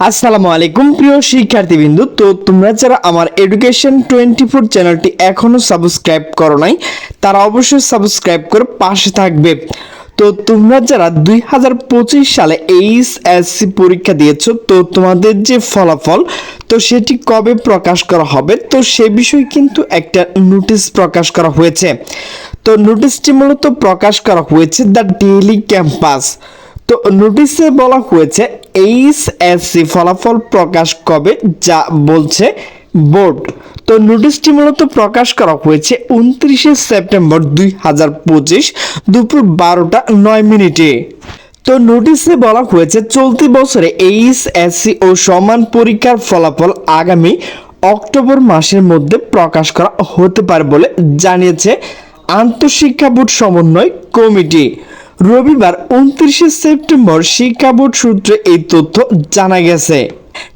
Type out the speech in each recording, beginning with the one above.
আসসালামু আলাইকুম প্রিয় শিক্ষার্থীবৃন্দু। তো তোমরা যারা আমার এডুকেশন টোয়েন্টি ফোর চ্যানেলটি এখনও সাবস্ক্রাইব করো নাই, তারা অবশ্যই সাবস্ক্রাইব করে পাশে থাকবে। তো তোমরা যারা দুই হাজার পঁচিশ সালে এইচ এসসি পরীক্ষা দিয়েছ, তো তোমাদের যে ফলাফল, তো সেটি কবে প্রকাশ করা হবে, তো সে বিষয়ে কিন্তু একটা নোটিশ প্রকাশ করা হয়েছে। তো নোটিশটি মূলত প্রকাশ করা হয়েছে দ্য ডেইলি ক্যাম্পাস। তো নোটিশে বলা হয়েছে এইচএসসি ফলাফল প্রকাশ কবে? যা বলছে বোর্ড। তো নোটিশটি মূলত প্রকাশ করা হয়েছে উনত্রিশে সেপ্টেম্বর দুই হাজার পঁচিশ দুপুর বারোটা নয় মিনিটে। তো নোটিশে বলা হয়েছে চলতি বছরে এইচএসসি ও সমান পরীক্ষার ফলাফল আগামী অক্টোবর মাসের মধ্যে প্রকাশ করা হতে পারে বলে জানিয়েছে আন্তঃশিক্ষা বোর্ড সমন্বয় কমিটি। রবিবার উনত্রিশে সেপ্টেম্বর শিক্ষা বোর্ড সূত্রে এই তথ্য জানা গেছে।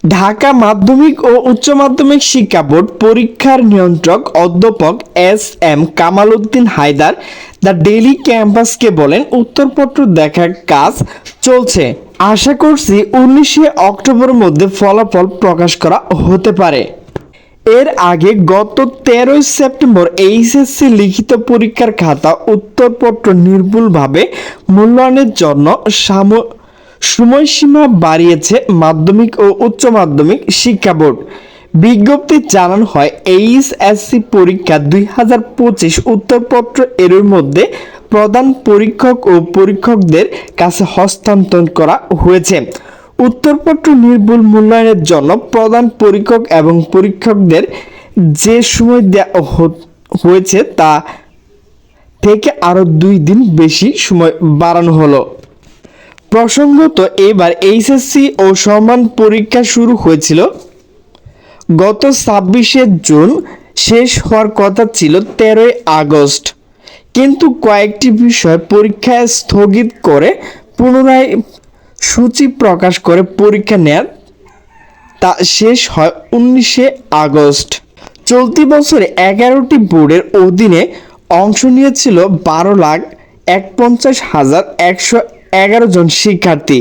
ঢাকা মাধ্যমিক ও উচ্চ মাধ্যমিক শিক্ষা বোর্ড পরীক্ষার নিয়ন্ত্রক অধ্যাপক S M Kamal Uddin Haider the daily ক্যাম্পাসকে বলেন, উত্তরপত্র দেখার কাজ চলছে। আশা করছি উনিশে অক্টোবরের মধ্যে ফলাফল প্রকাশ করা হতে পারে। এর আগে গত তেরোই সেপ্টেম্বর এইচএসসি লিখিত পরীক্ষার খাতা উত্তরপত্র নির্ভুলভাবে মূল্যায়নের জন্য সাম- সময়সীমা বাড়িয়েছে মাধ্যমিক ও উচ্চ মাধ্যমিক শিক্ষা বোর্ড। বিজ্ঞপ্তি জানানো হয়, এইচএসসি পরীক্ষা দুই হাজার পঁচিশ উত্তরপত্র এর মধ্যে প্রধান পরীক্ষক ও পরীক্ষকদের কাছে হস্তান্তর করা হয়েছে। উত্তরপত্র নির্ভুল মূল্যায়নের জন্য প্রধান পরীক্ষক এবং পরীক্ষকদের যে সময় দেওয়া হয়েছে তা থেকে আরও দুই দিন বেশি সময় বাড়ানো হলো। প্রসঙ্গত, এবার এইচএসসি ও সমান পরীক্ষা শুরু হয়েছিল। গত ছাব্বিশে জুন শেষ হওয়ার কথা ছিল তেরোই আগস্ট। কিন্তু কয়েকটি বিষয় পরীক্ষা স্থগিত করে পুনরায় সূচি প্রকাশ করে পরীক্ষা নেয়ার, তা শেষ হয় উনিশে আগস্ট। চলতি বছরে এগারোটি বোর্ডের অধীনে অংশ নিয়েছিল বারো লাখ এক পঞ্চাশ হাজার একশো এগারো জন শিক্ষার্থী।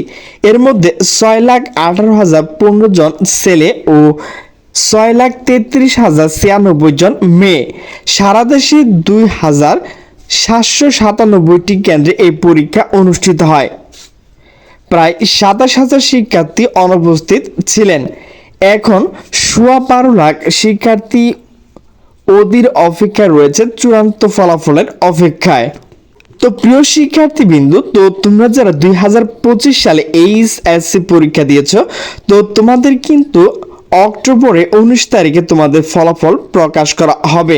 এর মধ্যে ছয় লাখ আঠারো হাজার পনেরো জন ছেলে ও ছয় লাখ তেত্রিশ হাজার ছিয়ানব্বই জন মেয়ে। সারা দেশে দুই হাজার সাতশো সাতানব্বইটি কেন্দ্রে এই পরীক্ষা অনুষ্ঠিত হয়। প্রায় সাতাশ হাজার শিক্ষার্থী অনুপস্থিত ছিলেন। এখন সোয়া বারো লাখ শিক্ষার্থী অধীর অপেক্ষায় রয়েছে চূড়ান্ত ফলাফলের অপেক্ষায়। তো প্রিয় শিক্ষার্থীবৃন্দু, তো তোমরা যারা দুই হাজার পঁচিশ সালে এইচএসসি পরীক্ষা দিয়েছ, তো তোমাদের কিন্তু অক্টোবরে উনিশ তারিখে তোমাদের ফলাফল প্রকাশ করা হবে।